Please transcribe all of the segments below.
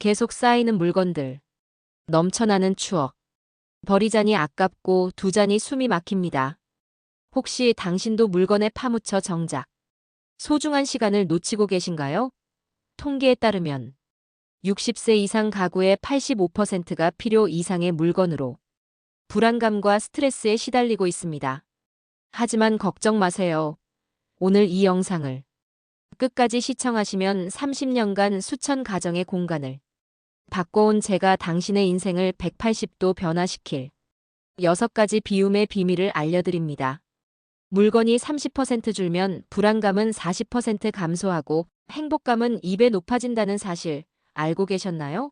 계속 쌓이는 물건들. 넘쳐나는 추억. 버리자니 아깝고 두자니 숨이 막힙니다. 혹시 당신도 물건에 파묻혀 정작 소중한 시간을 놓치고 계신가요? 통계에 따르면 60세 이상 가구의 85%가 필요 이상의 물건으로 불안감과 스트레스에 시달리고 있습니다. 하지만 걱정 마세요. 오늘 이 영상을 끝까지 시청하시면 30년간 수천 가정의 공간을 바꿔온 제가 당신의 인생을 180도 변화시킬 6가지 비움의 비밀을 알려드립니다. 물건이 30% 줄면 불안감은 40% 감소하고 행복감은 2배 높아진다는 사실 알고 계셨나요?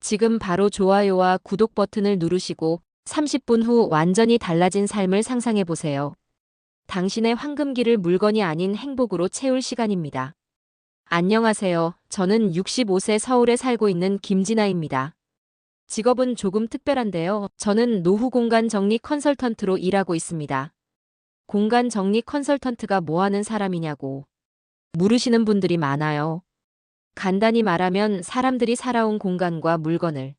지금 바로 좋아요와 구독 버튼을 누르시고 30분 후 완전히 달라진 삶을 상상해 보세요. 당신의 황금기를 물건이 아닌 행복으로 채울 시간입니다. 안녕하세요. 저는 65세 서울에 살고 있는 김진아입니다. 직업은 조금 특별한데요. 저는 노후 공간 정리 컨설턴트로 일하고 있습니다. 공간 정리 컨설턴트가 뭐 하는 사람이냐고 물으시는 분들이 많아요. 간단히 말하면 사람들이 살아온 공간과 물건을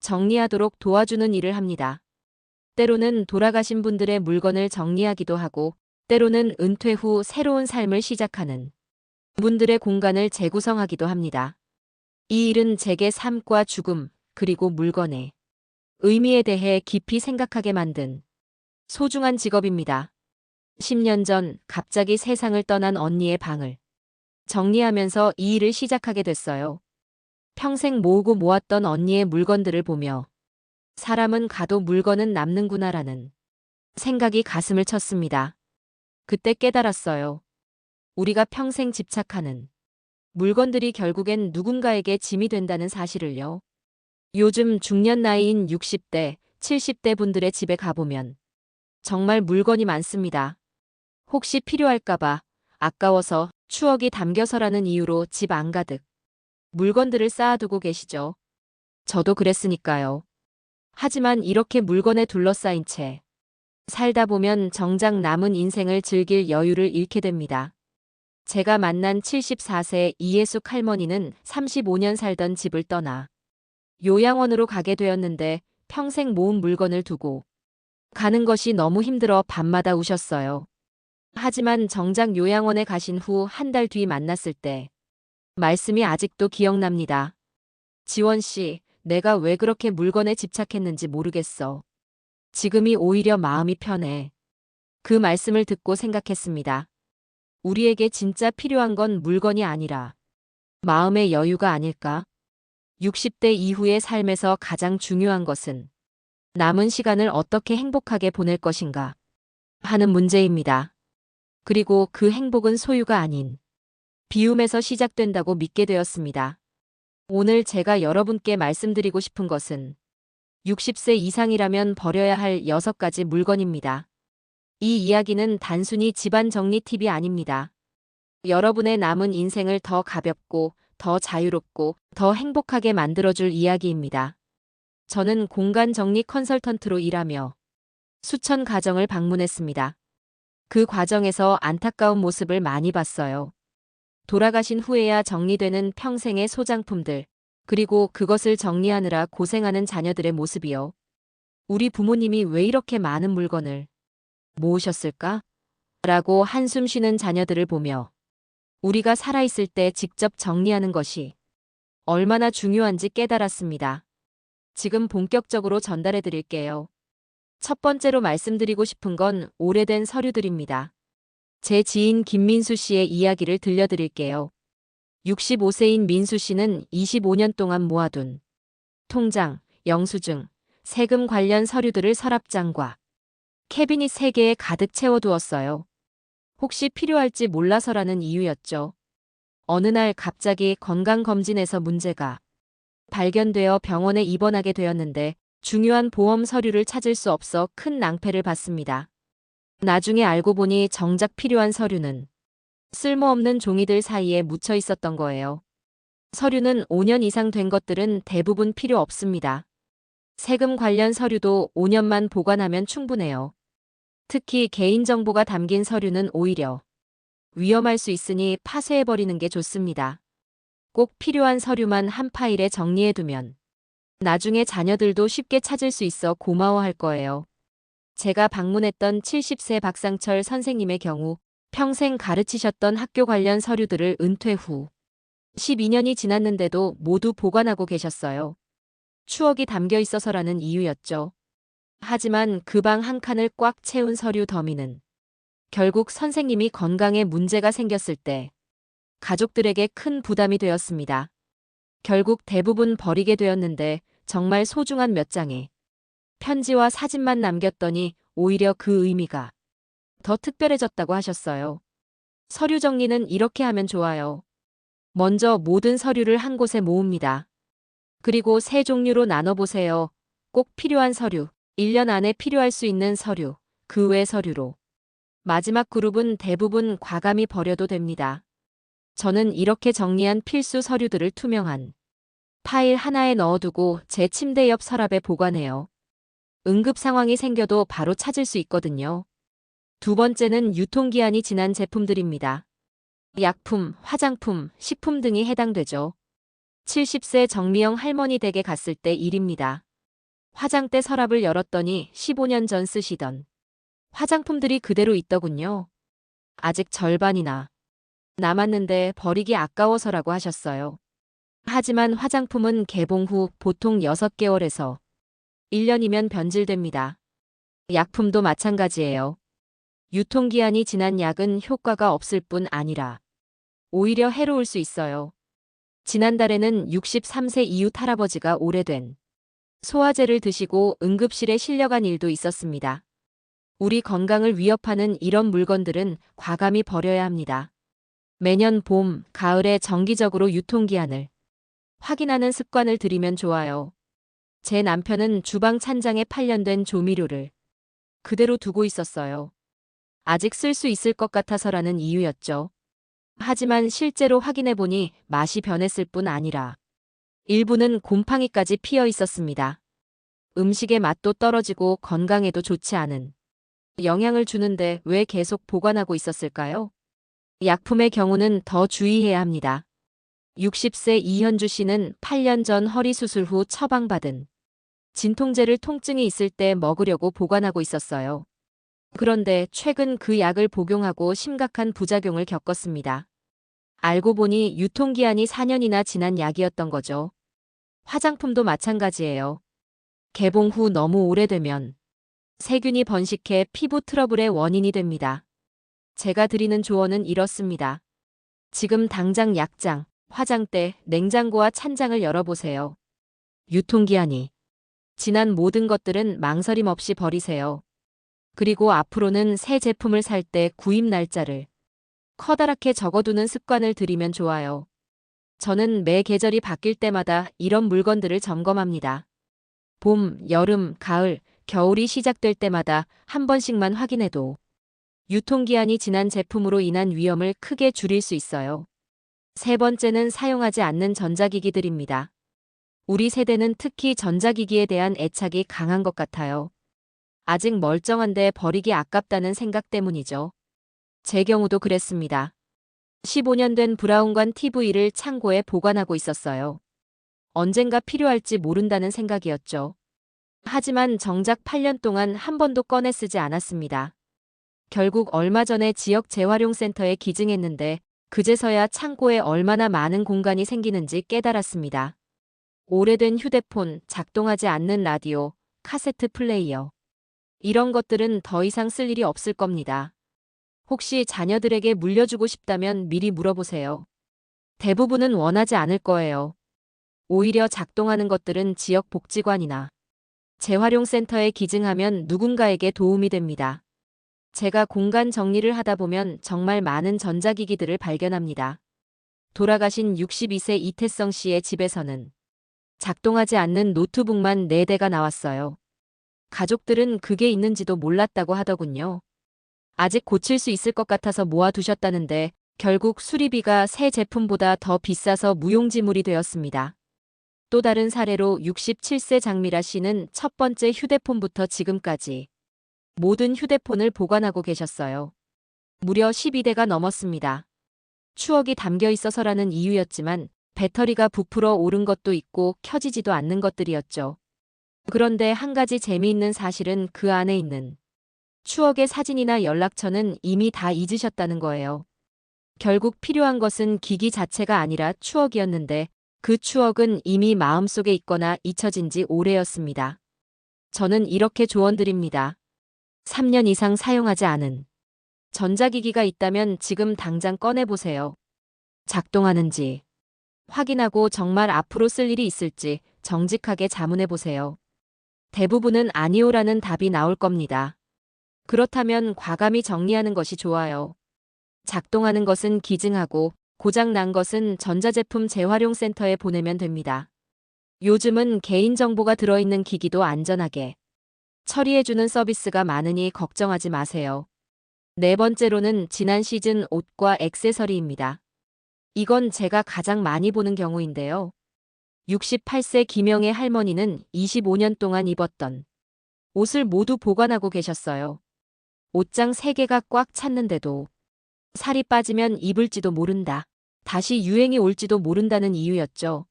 정리하도록 도와주는 일을 합니다. 때로는 돌아가신 분들의 물건을 정리하기도 하고, 때로는 은퇴 후 새로운 삶을 시작하는 분들의 공간을 재구성하기도 합니다. 이 일은 제게 삶과 죽음, 그리고 물건의 의미에 대해 깊이 생각하게 만든 소중한 직업입니다. 10년 전 갑자기 세상을 떠난 언니의 방을 정리하면서 이 일을 시작하게 됐어요. 평생 모으고 모았던 언니의 물건들을 보며 사람은 가도 물건은 남는구나라는 생각이 가슴을 쳤습니다. 그때 깨달았어요. 우리가 평생 집착하는 물건들이 결국엔 누군가에게 짐이 된다는 사실을요. 요즘 중년 나이인 60대, 70대 분들의 집에 가보면 정말 물건이 많습니다. 혹시 필요할까봐 아까워서 추억이 담겨서라는 이유로 집 안 가득 물건들을 쌓아두고 계시죠. 저도 그랬으니까요. 하지만 이렇게 물건에 둘러싸인 채 살다 보면 정작 남은 인생을 즐길 여유를 잃게 됩니다. 제가 만난 74세 이예숙 할머니는 35년 살던 집을 떠나 요양원으로 가게 되었는데 평생 모은 물건을 두고 가는 것이 너무 힘들어 밤마다 우셨어요. 하지만 정작 요양원에 가신 후 한 달 뒤 만났을 때 말씀이 아직도 기억납니다. 지원 씨, 내가 왜 그렇게 물건에 집착했는지 모르겠어. 지금이 오히려 마음이 편해. 그 말씀을 듣고 생각했습니다. 우리에게 진짜 필요한 건 물건이 아니라 마음의 여유가 아닐까? 60대 이후의 삶에서 가장 중요한 것은 남은 시간을 어떻게 행복하게 보낼 것인가 하는 문제입니다. 그리고 그 행복은 소유가 아닌 비움에서 시작된다고 믿게 되었습니다. 오늘 제가 여러분께 말씀드리고 싶은 것은 60세 이상이라면 버려야 할 6가지 물건입니다. 이 이야기는 단순히 집안 정리 팁이 아닙니다. 여러분의 남은 인생을 더 가볍고, 더 자유롭고, 더 행복하게 만들어줄 이야기입니다. 저는 공간 정리 컨설턴트로 일하며 수천 가정을 방문했습니다. 그 과정에서 안타까운 모습을 많이 봤어요. 돌아가신 후에야 정리되는 평생의 소장품들, 그리고 그것을 정리하느라 고생하는 자녀들의 모습이요. 우리 부모님이 왜 이렇게 많은 물건을 모으셨을까? 라고 한숨 쉬는 자녀들을 보며 우리가 살아있을 때 직접 정리하는 것이 얼마나 중요한지 깨달았습니다. 지금 본격적으로 전달해 드릴게요. 첫 번째로 말씀드리고 싶은 건 오래된 서류들입니다. 제 지인 김민수 씨의 이야기를 들려드릴게요. 65세인 민수 씨는 25년 동안 모아둔 통장, 영수증, 세금 관련 서류들을 서랍장과 캐비닛 3개에 가득 채워두었어요. 혹시 필요할지 몰라서라는 이유였죠. 어느 날 갑자기 건강검진에서 문제가 발견되어 병원에 입원하게 되었는데 중요한 보험 서류를 찾을 수 없어 큰 낭패를 봤습니다. 나중에 알고 보니 정작 필요한 서류는 쓸모없는 종이들 사이에 묻혀 있었던 거예요. 서류는 5년 이상 된 것들은 대부분 필요 없습니다. 세금 관련 서류도 5년만 보관하면 충분해요. 특히 개인정보가 담긴 서류는 오히려 위험할 수 있으니 파쇄해버리는 게 좋습니다. 꼭 필요한 서류만 한 파일에 정리해두면 나중에 자녀들도 쉽게 찾을 수 있어 고마워할 거예요. 제가 방문했던 70세 박상철 선생님의 경우 평생 가르치셨던 학교 관련 서류들을 은퇴 후 12년이 지났는데도 모두 보관하고 계셨어요. 추억이 담겨 있어서라는 이유였죠. 하지만 그 방 한 칸을 꽉 채운 서류 더미는 결국 선생님이 건강에 문제가 생겼을 때 가족들에게 큰 부담이 되었습니다. 결국 대부분 버리게 되었는데 정말 소중한 몇 장의 편지와 사진만 남겼더니 오히려 그 의미가 더 특별해졌다고 하셨어요. 서류 정리는 이렇게 하면 좋아요. 먼저 모든 서류를 한 곳에 모읍니다. 그리고 세 종류로 나눠보세요. 꼭 필요한 서류, 1년 안에 필요할 수 있는 서류, 그 외 서류로. 마지막 그룹은 대부분 과감히 버려도 됩니다. 저는 이렇게 정리한 필수 서류들을 투명한 파일 하나에 넣어두고 제 침대 옆 서랍에 보관해요. 응급 상황이 생겨도 바로 찾을 수 있거든요. 두 번째는 유통기한이 지난 제품들입니다. 약품, 화장품, 식품 등이 해당되죠. 70세 정미영 할머니 댁에 갔을 때 일입니다. 화장대 서랍을 열었더니 15년 전 쓰시던 화장품들이 그대로 있더군요. 아직 절반이나 남았는데 버리기 아까워서라고 하셨어요. 하지만 화장품은 개봉 후 보통 6개월에서 1년이면 변질됩니다. 약품도 마찬가지예요. 유통기한이 지난 약은 효과가 없을 뿐 아니라 오히려 해로울 수 있어요. 지난달에는 63세 이웃 할아버지가 오래된 소화제를 드시고 응급실에 실려간 일도 있었습니다. 우리 건강을 위협하는 이런 물건들은 과감히 버려야 합니다. 매년 봄, 가을에 정기적으로 유통기한을 확인하는 습관을 들이면 좋아요. 제 남편은 주방 찬장에 8년 된 조미료를 그대로 두고 있었어요. 아직 쓸 수 있을 것 같아서라는 이유였죠. 하지만 실제로 확인해보니 맛이 변했을 뿐 아니라 일부는 곰팡이까지 피어 있었습니다. 음식의 맛도 떨어지고 건강에도 좋지 않은 영향을 주는데 왜 계속 보관하고 있었을까요? 약품의 경우는 더 주의해야 합니다. 60세 이현주 씨는 8년 전 허리 수술 후 처방받은 진통제를 통증이 있을 때 먹으려고 보관하고 있었어요. 그런데 최근 그 약을 복용하고 심각한 부작용을 겪었습니다. 알고 보니 유통기한이 4년이나 지난 약이었던 거죠. 화장품도 마찬가지예요. 개봉 후 너무 오래되면 세균이 번식해 피부 트러블의 원인이 됩니다. 제가 드리는 조언은 이렇습니다. 지금 당장 약장, 화장대, 냉장고와 찬장을 열어보세요. 유통기한이 지난 모든 것들은 망설임 없이 버리세요. 그리고 앞으로는 새 제품을 살 때 구입 날짜를 커다랗게 적어두는 습관을 들이면 좋아요. 저는 매 계절이 바뀔 때마다 이런 물건들을 점검합니다. 봄, 여름, 가을, 겨울이 시작될 때마다 한 번씩만 확인해도 유통기한이 지난 제품으로 인한 위험을 크게 줄일 수 있어요. 세 번째는 사용하지 않는 전자기기들입니다. 우리 세대는 특히 전자기기에 대한 애착이 강한 것 같아요. 아직 멀쩡한데 버리기 아깝다는 생각 때문이죠. 제 경우도 그랬습니다. 15년 된 브라운관 TV를 창고에 보관하고 있었어요. 언젠가 필요할지 모른다는 생각이었죠. 하지만 정작 8년 동안 한 번도 꺼내 쓰지 않았습니다. 결국 얼마 전에 지역 재활용센터에 기증했는데 그제서야 창고에 얼마나 많은 공간이 생기는지 깨달았습니다. 오래된 휴대폰, 작동하지 않는 라디오, 카세트 플레이어. 이런 것들은 더 이상 쓸 일이 없을 겁니다. 혹시 자녀들에게 물려주고 싶다면 미리 물어보세요. 대부분은 원하지 않을 거예요. 오히려 작동하는 것들은 지역 복지관이나 재활용센터에 기증하면 누군가에게 도움이 됩니다. 제가 공간 정리를 하다 보면 정말 많은 전자기기들을 발견합니다. 돌아가신 62세 이태성 씨의 집에서는 작동하지 않는 노트북만 4대가 나왔어요. 가족들은 그게 있는지도 몰랐다고 하더군요. 아직 고칠 수 있을 것 같아서 모아두셨다는데 결국 수리비가 새 제품보다 더 비싸서 무용지물이 되었습니다. 또 다른 사례로 67세 장미라 씨는 첫 번째 휴대폰부터 지금까지 모든 휴대폰을 보관하고 계셨어요. 무려 12대가 넘었습니다. 추억이 담겨 있어서라는 이유였지만 배터리가 부풀어 오른 것도 있고 켜지지도 않는 것들이었죠. 그런데 한 가지 재미있는 사실은 그 안에 있는 추억의 사진이나 연락처는 이미 다 잊으셨다는 거예요. 결국 필요한 것은 기기 자체가 아니라 추억이었는데 그 추억은 이미 마음속에 있거나 잊혀진 지 오래였습니다. 저는 이렇게 조언드립니다. 3년 이상 사용하지 않은 전자기기가 있다면 지금 당장 꺼내보세요. 작동하는지 확인하고 정말 앞으로 쓸 일이 있을지 정직하게 자문해보세요. 대부분은 아니오라는 답이 나올 겁니다. 그렇다면 과감히 정리하는 것이 좋아요. 작동하는 것은 기증하고 고장 난 것은 전자제품 재활용센터에 보내면 됩니다. 요즘은 개인정보가 들어있는 기기도 안전하게 처리해주는 서비스가 많으니 걱정하지 마세요. 네 번째로는 지난 시즌 옷과 액세서리입니다. 이건 제가 가장 많이 보는 경우인데요. 68세 김영애 할머니는 25년 동안 입었던 옷을 모두 보관하고 계셨어요. 옷장 3개가 꽉 찼는데도 살이 빠지면 입을지도 모른다. 다시 유행이 올지도 모른다는 이유였죠.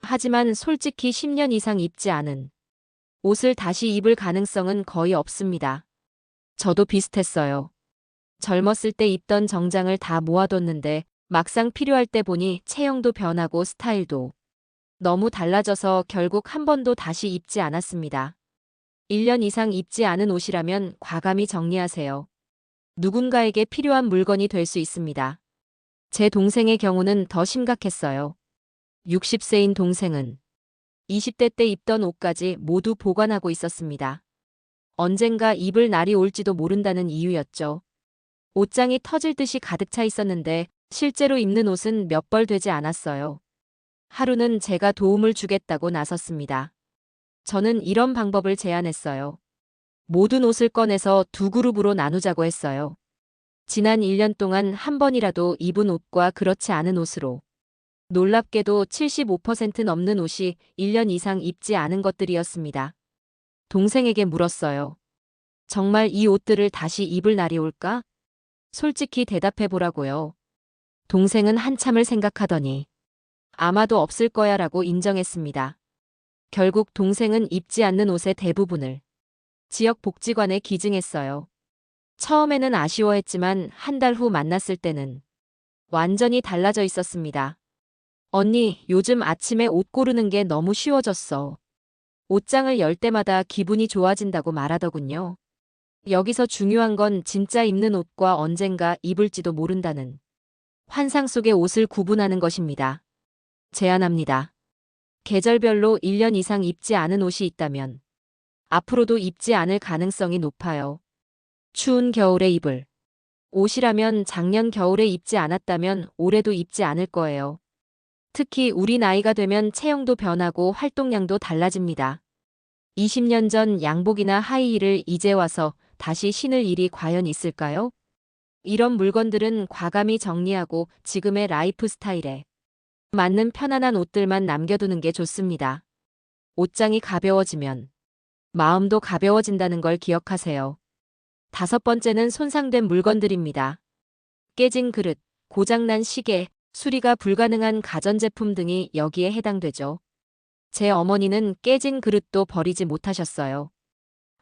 하지만 솔직히 10년 이상 입지 않은 옷을 다시 입을 가능성은 거의 없습니다. 저도 비슷했어요. 젊었을 때 입던 정장을 다 모아뒀는데 막상 필요할 때 보니 체형도 변하고 스타일도 너무 달라져서 결국 한 번도 다시 입지 않았습니다. 1년 이상 입지 않은 옷이라면 과감히 정리하세요. 누군가에게 필요한 물건이 될 수 있습니다. 제 동생의 경우는 더 심각했어요. 60세인 동생은 20대 때 입던 옷까지 모두 보관하고 있었습니다. 언젠가 입을 날이 올지도 모른다는 이유였죠. 옷장이 터질 듯이 가득 차 있었는데 실제로 입는 옷은 몇 벌 되지 않았어요. 하루는 제가 도움을 주겠다고 나섰습니다. 저는 이런 방법을 제안했어요. 모든 옷을 꺼내서 두 그룹으로 나누자고 했어요. 지난 1년 동안 한 번이라도 입은 옷과 그렇지 않은 옷으로. 놀랍게도 75% 넘는 옷이 1년 이상 입지 않은 것들이었습니다. 동생에게 물었어요. 정말 이 옷들을 다시 입을 날이 올까? 솔직히 대답해 보라고요. 동생은 한참을 생각하더니 아마도 없을 거야 라고 인정했습니다. 결국 동생은 입지 않는 옷의 대부분을 지역 복지관에 기증했어요. 처음에는 아쉬워했지만 한 달 후 만났을 때는 완전히 달라져 있었습니다. 언니, 요즘 아침에 옷 고르는 게 너무 쉬워졌어. 옷장을 열 때마다 기분이 좋아진다고 말하더군요. 여기서 중요한 건 진짜 입는 옷과 언젠가 입을지도 모른다는 환상 속의 옷을 구분하는 것입니다. 제안합니다. 계절별로 1년 이상 입지 않은 옷이 있다면 앞으로도 입지 않을 가능성이 높아요. 추운 겨울에 입을 옷이라면 작년 겨울에 입지 않았다면 올해도 입지 않을 거예요. 특히 우리 나이가 되면 체형도 변하고 활동량도 달라집니다. 20년 전 양복이나 하이힐을 이제 와서 다시 신을 일이 과연 있을까요? 이런 물건들은 과감히 정리하고 지금의 라이프 스타일에 맞는 편안한 옷들만 남겨두는 게 좋습니다. 옷장이 가벼워지면 마음도 가벼워진다는 걸 기억하세요. 다섯 번째는 손상된 물건들입니다. 깨진 그릇, 고장난 시계, 수리가 불가능한 가전제품 등이 여기에 해당되죠. 제 어머니는 깨진 그릇도 버리지 못하셨어요.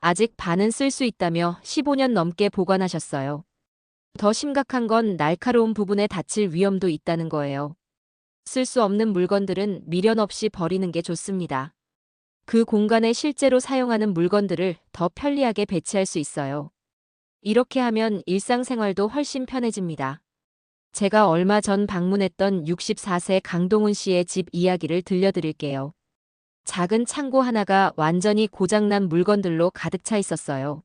아직 반은 쓸 수 있다며 15년 넘게 보관하셨어요. 더 심각한 건 날카로운 부분에 다칠 위험도 있다는 거예요. 쓸 수 없는 물건들은 미련 없이 버리는 게 좋습니다. 그 공간에 실제로 사용하는 물건들을 더 편리하게 배치할 수 있어요. 이렇게 하면 일상생활도 훨씬 편해집니다. 제가 얼마 전 방문했던 64세 강동훈 씨의 집 이야기를 들려드릴게요. 작은 창고 하나가 완전히 고장난 물건들로 가득 차 있었어요.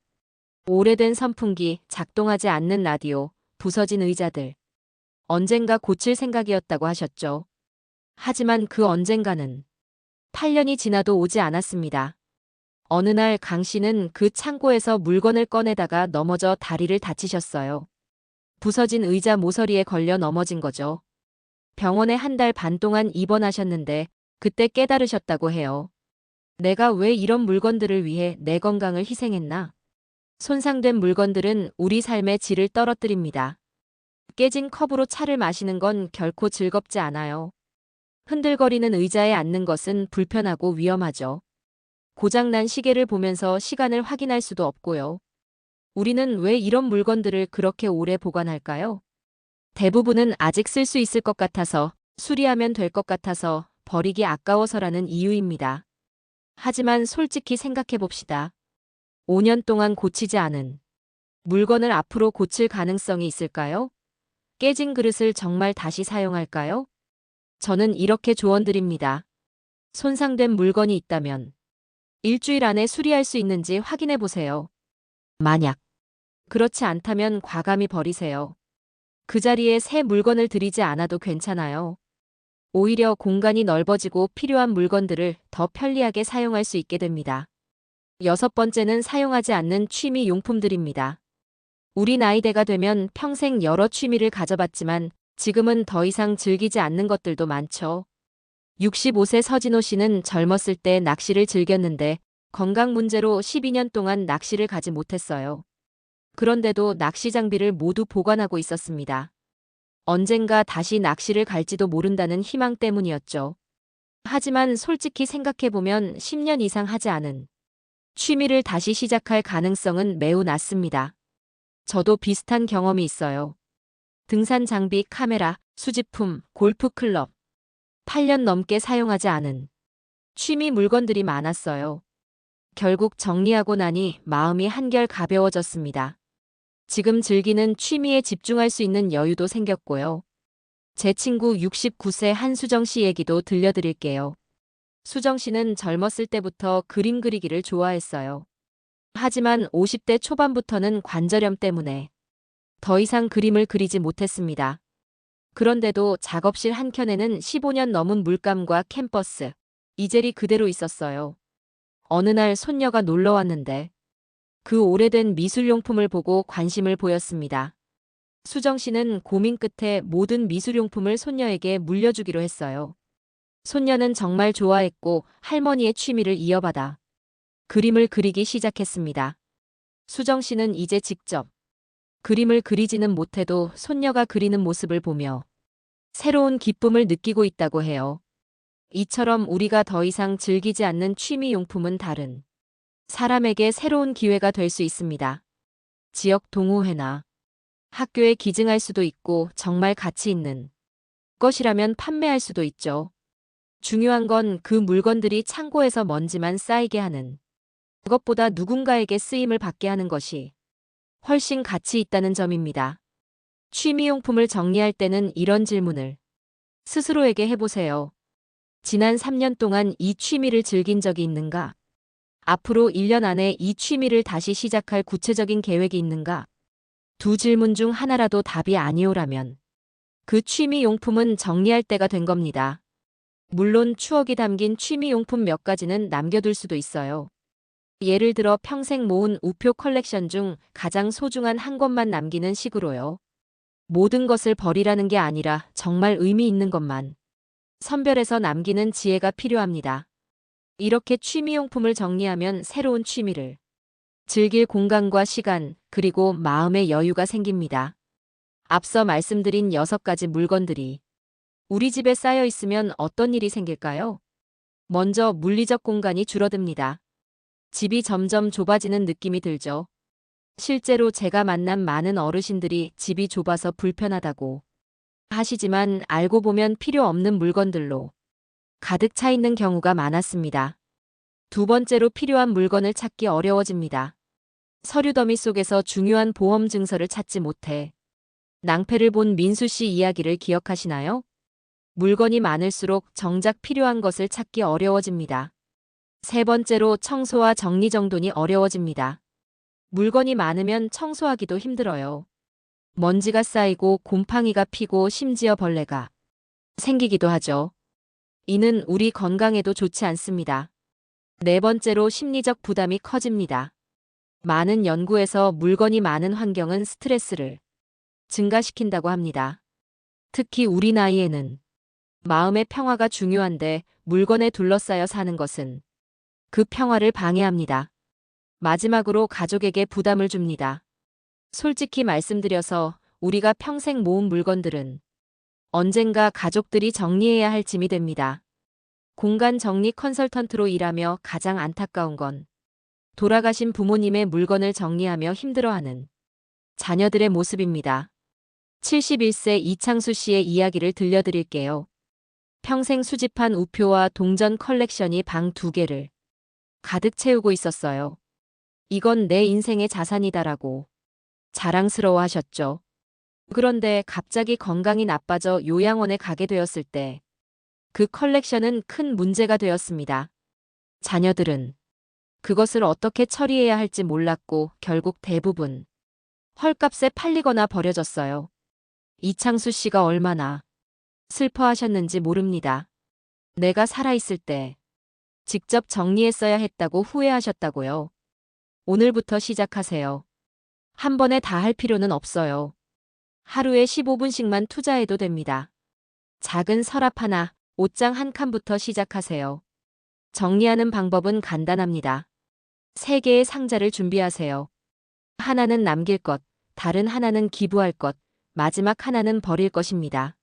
오래된 선풍기, 작동하지 않는 라디오, 부서진 의자들. 언젠가 고칠 생각이었다고 하셨죠. 하지만 그 언젠가는 8년이 지나도 오지 않았습니다. 어느 날 강 씨는 그 창고에서 물건을 꺼내다가 넘어져 다리를 다치셨어요. 부서진 의자 모서리에 걸려 넘어진 거죠. 병원에 한 달 반 동안 입원하셨는데 그때 깨달으셨다고 해요. 내가 왜 이런 물건들을 위해 내 건강을 희생했나? 손상된 물건들은 우리 삶의 질을 떨어뜨립니다. 깨진 컵으로 차를 마시는 건 결코 즐겁지 않아요. 흔들거리는 의자에 앉는 것은 불편하고 위험하죠. 고장난 시계를 보면서 시간을 확인할 수도 없고요. 우리는 왜 이런 물건들을 그렇게 오래 보관할까요? 대부분은 아직 쓸 수 있을 것 같아서, 수리하면 될 것 같아서, 버리기 아까워서라는 이유입니다. 하지만 솔직히 생각해 봅시다. 5년 동안 고치지 않은 물건을 앞으로 고칠 가능성이 있을까요? 깨진 그릇을 정말 다시 사용할까요? 저는 이렇게 조언드립니다. 손상된 물건이 있다면 일주일 안에 수리할 수 있는지 확인해 보세요. 만약 그렇지 않다면 과감히 버리세요. 그 자리에 새 물건을 들이지 않아도 괜찮아요. 오히려 공간이 넓어지고 필요한 물건들을 더 편리하게 사용할 수 있게 됩니다. 여섯 번째는 사용하지 않는 취미 용품들입니다. 우리 나이대가 되면 평생 여러 취미를 가져봤지만 지금은 더 이상 즐기지 않는 것들도 많죠. 65세 서진호 씨는 젊었을 때 낚시를 즐겼는데 건강 문제로 12년 동안 낚시를 가지 못했어요. 그런데도 낚시 장비를 모두 보관하고 있었습니다. 언젠가 다시 낚시를 갈지도 모른다는 희망 때문이었죠. 하지만 솔직히 생각해보면 10년 이상 하지 않은 취미를 다시 시작할 가능성은 매우 낮습니다. 저도 비슷한 경험이 있어요. 등산 장비, 카메라, 수집품, 골프 클럽. 8년 넘게 사용하지 않은 취미 물건들이 많았어요. 결국 정리하고 나니 마음이 한결 가벼워졌습니다. 지금 즐기는 취미에 집중할 수 있는 여유도 생겼고요. 제 친구 69세 한수정 씨 얘기도 들려드릴게요. 수정 씨는 젊었을 때부터 그림 그리기를 좋아했어요. 하지만 50대 초반부터는 관절염 때문에 더 이상 그림을 그리지 못했습니다. 그런데도 작업실 한켠에는 15년 넘은 물감과 캔버스, 이젤이 그대로 있었어요. 어느 날 손녀가 놀러 왔는데 그 오래된 미술용품을 보고 관심을 보였습니다. 수정 씨는 고민 끝에 모든 미술용품을 손녀에게 물려주기로 했어요. 손녀는 정말 좋아했고 할머니의 취미를 이어받아 그림을 그리기 시작했습니다. 수정 씨는 이제 직접 그림을 그리지는 못해도 손녀가 그리는 모습을 보며 새로운 기쁨을 느끼고 있다고 해요. 이처럼 우리가 더 이상 즐기지 않는 취미 용품은 다른 사람에게 새로운 기회가 될 수 있습니다. 지역 동호회나 학교에 기증할 수도 있고 정말 가치 있는 것이라면 판매할 수도 있죠. 중요한 건 그 물건들이 창고에서 먼지만 쌓이게 하는 그것보다 누군가에게 쓰임을 받게 하는 것이 훨씬 가치 있다는 점입니다. 취미용품을 정리할 때는 이런 질문을 스스로에게 해보세요. 지난 3년 동안 이 취미를 즐긴 적이 있는가? 앞으로 1년 안에 이 취미를 다시 시작할 구체적인 계획이 있는가? 두 질문 중 하나라도 답이 아니오라면 그 취미 용품은 정리할 때가 된 겁니다. 물론 추억이 담긴 취미 용품 몇 가지는 남겨둘 수도 있어요. 예를 들어 평생 모은 우표 컬렉션 중 가장 소중한 한 것만 남기는 식으로요. 모든 것을 버리라는 게 아니라 정말 의미 있는 것만 선별해서 남기는 지혜가 필요합니다. 이렇게 취미용품을 정리하면 새로운 취미를 즐길 공간과 시간, 그리고 마음의 여유가 생깁니다. 앞서 말씀드린 여섯 가지 물건들이 우리 집에 쌓여 있으면 어떤 일이 생길까요? 먼저 물리적 공간이 줄어듭니다. 집이 점점 좁아지는 느낌이 들죠. 실제로 제가 만난 많은 어르신들이 집이 좁아서 불편하다고 하시지만 알고 보면 필요 없는 물건들로 가득 차 있는 경우가 많았습니다. 두 번째로 필요한 물건을 찾기 어려워집니다. 서류 더미 속에서 중요한 보험 증서를 찾지 못해 낭패를 본 민수 씨 이야기를 기억하시나요? 물건이 많을수록 정작 필요한 것을 찾기 어려워집니다. 세 번째로 청소와 정리정돈이 어려워집니다. 물건이 많으면 청소하기도 힘들어요. 먼지가 쌓이고 곰팡이가 피고 심지어 벌레가 생기기도 하죠. 이는 우리 건강에도 좋지 않습니다. 네 번째로 심리적 부담이 커집니다. 많은 연구에서 물건이 많은 환경은 스트레스를 증가시킨다고 합니다. 특히 우리 나이에는 마음의 평화가 중요한데 물건에 둘러싸여 사는 것은 그 평화를 방해합니다. 마지막으로 가족에게 부담을 줍니다. 솔직히 말씀드려서 우리가 평생 모은 물건들은 언젠가 가족들이 정리해야 할 짐이 됩니다. 공간 정리 컨설턴트로 일하며 가장 안타까운 건 돌아가신 부모님의 물건을 정리하며 힘들어하는 자녀들의 모습입니다. 71세 이창수 씨의 이야기를 들려드릴게요. 평생 수집한 우표와 동전 컬렉션이 방 두 개를 가득 채우고 있었어요. 이건 내 인생의 자산이다라고 자랑스러워 하셨죠. 그런데 갑자기 건강이 나빠져 요양원에 가게 되었을 때 그 컬렉션은 큰 문제가 되었습니다. 자녀들은 그것을 어떻게 처리해야 할지 몰랐고 결국 대부분 헐값에 팔리거나 버려졌어요. 이창수 씨가 얼마나 슬퍼하셨는지 모릅니다. 내가 살아있을 때 직접 정리했어야 했다고 후회하셨다고요. 오늘부터 시작하세요. 한 번에 다 할 필요는 없어요. 하루에 15분씩만 투자해도 됩니다. 작은 서랍 하나, 옷장 한 칸부터 시작하세요. 정리하는 방법은 간단합니다. 세 개의 상자를 준비하세요. 하나는 남길 것, 다른 하나는 기부할 것, 마지막 하나는 버릴 것입니다.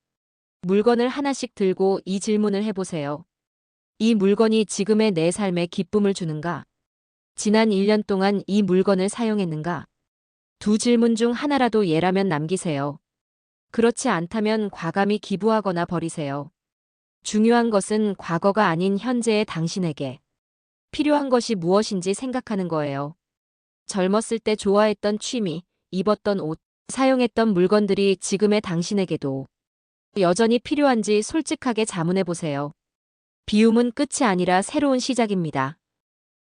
물건을 하나씩 들고 이 질문을 해보세요. 이 물건이 지금의 내 삶에 기쁨을 주는가? 지난 1년 동안 이 물건을 사용했는가? 두 질문 중 하나라도 예라면 남기세요. 그렇지 않다면 과감히 기부하거나 버리세요. 중요한 것은 과거가 아닌 현재의 당신에게 필요한 것이 무엇인지 생각하는 거예요. 젊었을 때 좋아했던 취미, 입었던 옷, 사용했던 물건들이 지금의 당신에게도 여전히 필요한지 솔직하게 자문해 보세요. 비움은 끝이 아니라 새로운 시작입니다.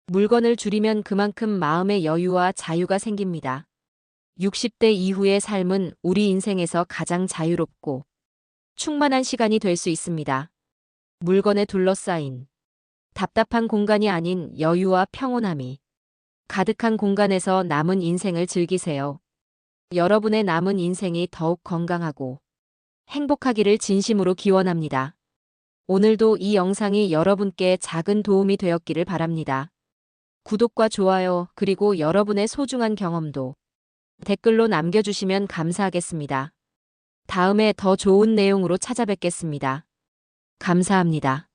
물건을 줄이면 그만큼 마음의 여유와 자유가 생깁니다. 60대 이후의 삶은 우리 인생에서 가장 자유롭고 충만한 시간이 될 수 있습니다. 물건에 둘러싸인 답답한 공간이 아닌 여유와 평온함이 가득한 공간에서 남은 인생을 즐기세요. 여러분의 남은 인생이 더욱 건강하고 행복하기를 진심으로 기원합니다. 오늘도 이 영상이 여러분께 작은 도움이 되었기를 바랍니다. 구독과 좋아요, 그리고 여러분의 소중한 경험도 댓글로 남겨주시면 감사하겠습니다. 다음에 더 좋은 내용으로 찾아뵙겠습니다. 감사합니다.